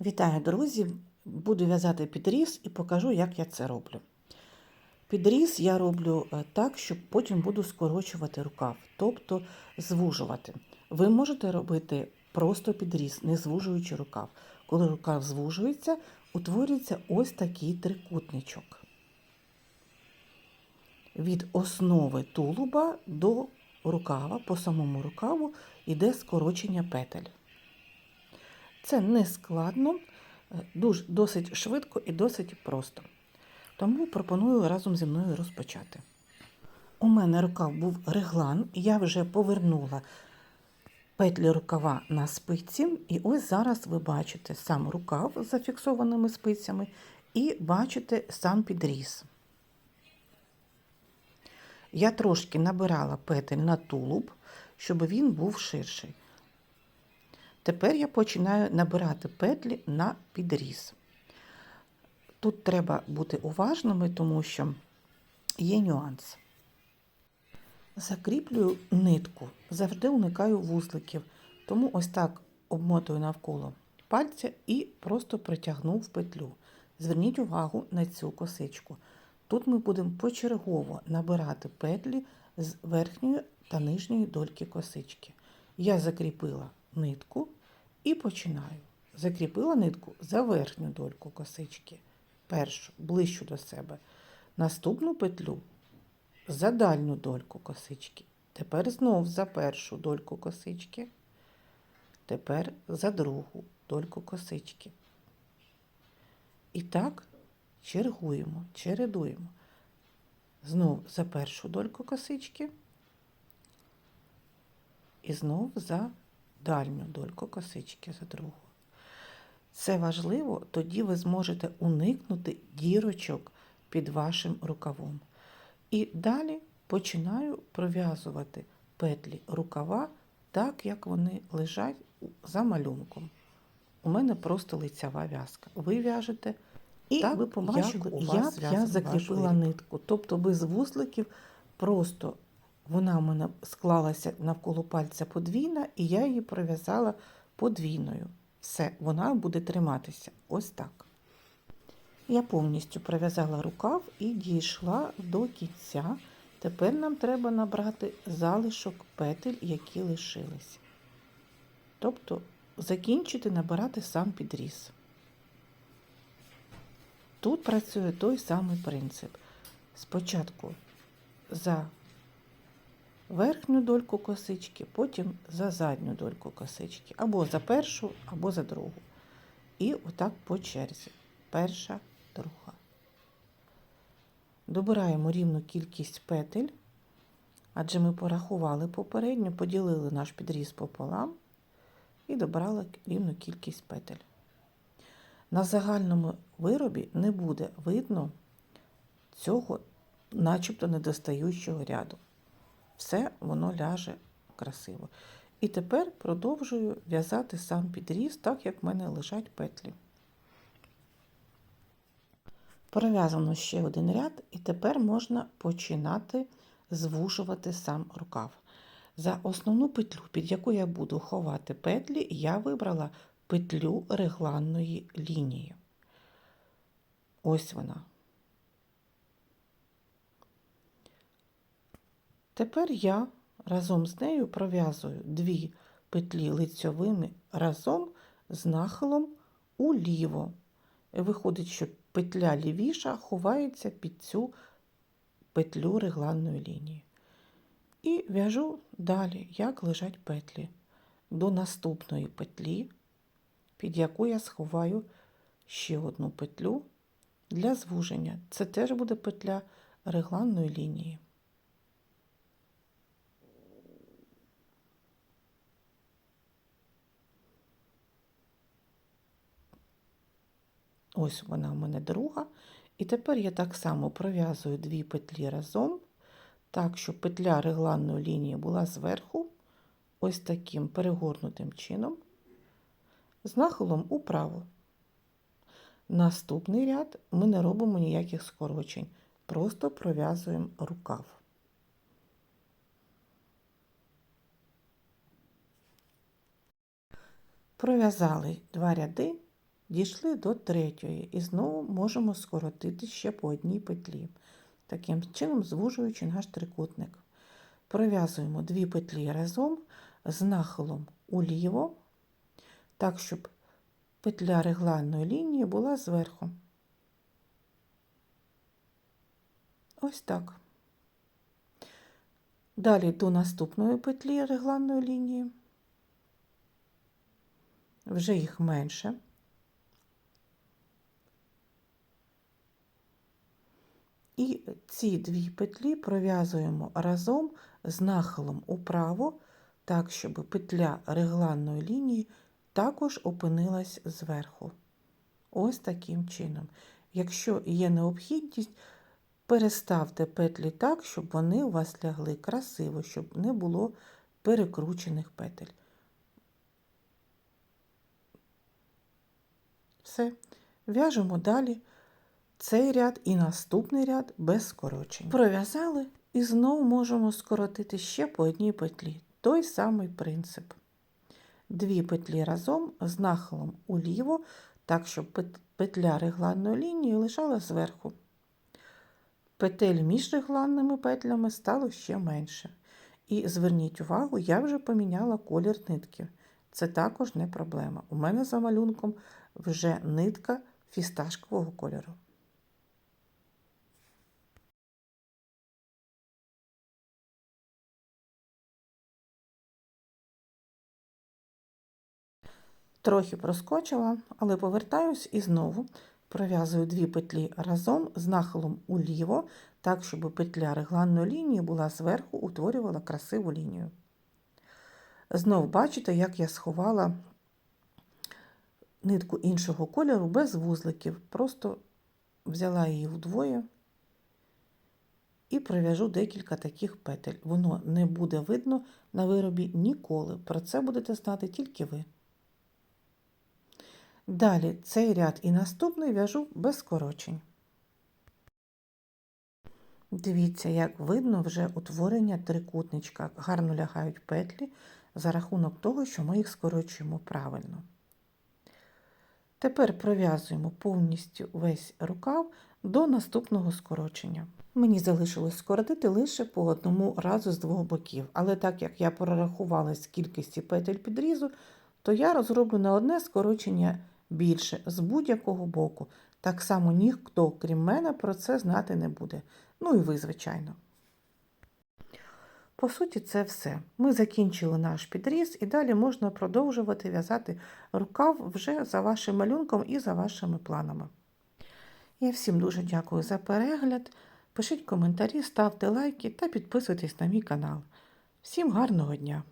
Вітаю, друзі! Буду в'язати підріз і покажу, як я це роблю. Підріз я роблю е, так, щоб потім буду скорочувати рукав, тобто звужувати. Ви можете робити просто підріз, не звужуючи рукав. Коли рукав звужується, утворюється ось такий трикутничок. Від основи тулуба до рукава, по самому рукаву йде скорочення петель. Це не складно, е, дуже, досить швидко і досить просто. Тому пропоную разом зі мною розпочати. У мене рукав був реглан, я вже повернула петлі рукава на спиці, і ось зараз ви бачите сам рукав з зафіксованими спицями і бачите сам підріз. Я трошки набирала петель на тулуб, щоб він був ширший. Тепер я починаю набирати петлі на підріз. Тут треба бути уважними, тому що є нюанс. Закріплюю нитку, завжди уникаю вузликів, тому ось так обмотую навколо пальця і просто притягну в петлю. Зверніть увагу на цю косичку. Тут ми будемо почергово набирати петлі з верхньої та нижньої дольки косички. Я закріпила нитку і починаю. Закріпила нитку за верхню дольку косички, першу, ближчу до себе. Наступну петлю за дальню дольку косички. Тепер знов за першу дольку косички. Тепер за другу дольку косички. І так чергуємо, чередуємо. Знов за першу дольку косички. І знов за дальню дольку косички за другу. Це важливо, тоді ви зможете уникнути дірочок під вашим рукавом. І далі починаю пров'язувати петлі рукава так, як вони лежать за малюнком. У мене просто лицява в'язка. Ви в'яжете, і так, ви побачили, як, як я закріпила нитку. Тобто без вузликів просто вона в мене склалася навколо пальця подвійна, і я її пров'язала подвійною. Все, вона буде триматися. Ось так. Я повністю пров'язала рукав і дійшла до кінця. Тепер нам треба набрати залишок петель, які лишились. Тобто закінчити набирати сам підріз. Тут працює той самий принцип. Спочатку за верхню дольку косички, потім за задню дольку косички, або за першу, або за другу. І отак по черзі. Перша, друга. Добираємо рівну кількість петель, адже ми порахували попередньо, поділили наш підріз пополам і добрали рівну кількість петель. На загальному виробі не буде видно цього, начебто недостаючого ряду все воно ляже красиво. І тепер продовжую в'язати сам підріз, так як в мене лежать петлі. Пров'язано ще один ряд, і тепер можна починати звужувати сам рукав. За основну петлю, під яку я буду ховати петлі, я вибрала петлю регланної лінії. Ось вона. Тепер я разом з нею пров'язую дві петлі лицьовими разом з нахилом уліво. Виходить, що петля лівіша ховається під цю петлю регланної лінії. І в'яжу далі, як лежать петлі, до наступної петлі, під яку я сховаю ще одну петлю для звуження. Це теж буде петля регланної лінії. Ось вона у мене друга. І тепер я так само пров'язую дві петлі разом, так, щоб петля регланної лінії була зверху, ось таким перегорнутим чином, з нахилом управо. Наступний ряд ми не робимо ніяких скорочень, просто пров'язуємо рукав. Пров'язали два ряди. Дійшли до третьої і знову можемо скоротити ще по одній петлі, таким чином звужуючи наш трикутник. Пров'язуємо дві петлі разом з нахилом уліво, так, щоб петля регланної лінії була зверху. Ось так. Далі до наступної петлі регланної лінії. Вже їх менше. І ці дві петлі пров'язуємо разом з нахилом управо, так, щоб петля регланної лінії також опинилась зверху. Ось таким чином. Якщо є необхідність, переставте петлі так, щоб вони у вас лягли красиво, щоб не було перекручених петель. Все. В'яжемо далі цей ряд і наступний ряд без скорочень. Пров'язали і знову можемо скоротити ще по одній петлі. Той самий принцип. Дві петлі разом з нахилом уліво, так, щоб петля регланної лінії лежала зверху. Петель між регланними петлями стало ще менше. І зверніть увагу, я вже поміняла колір нитки. Це також не проблема. У мене за малюнком вже нитка фісташкового кольору. Трохи проскочила, але повертаюсь і знову пров'язую дві петлі разом з нахилом уліво, так, щоб петля регланної лінії була зверху, утворювала красиву лінію. Знов бачите, як я сховала нитку іншого кольору без вузликів. Просто взяла її вдвоє і пров'яжу декілька таких петель. Воно не буде видно на виробі ніколи. Про це будете знати тільки ви. Далі цей ряд і наступний в'яжу без скорочень. Дивіться, як видно вже утворення трикутничка. Гарно лягають петлі за рахунок того, що ми їх скорочуємо правильно. Тепер пров'язуємо повністю весь рукав до наступного скорочення. Мені залишилось скоротити лише по одному разу з двох боків, але так як я прорахувала з кількості петель підрізу, то я розроблю на одне скорочення більше з будь-якого боку. Так само ніхто, крім мене, про це знати не буде. Ну і ви, звичайно. По суті, це все. Ми закінчили наш підріз і далі можна продовжувати в'язати рукав вже за вашим малюнком і за вашими планами. Я всім дуже дякую за перегляд. Пишіть коментарі, ставте лайки та підписуйтесь на мій канал. Всім гарного дня!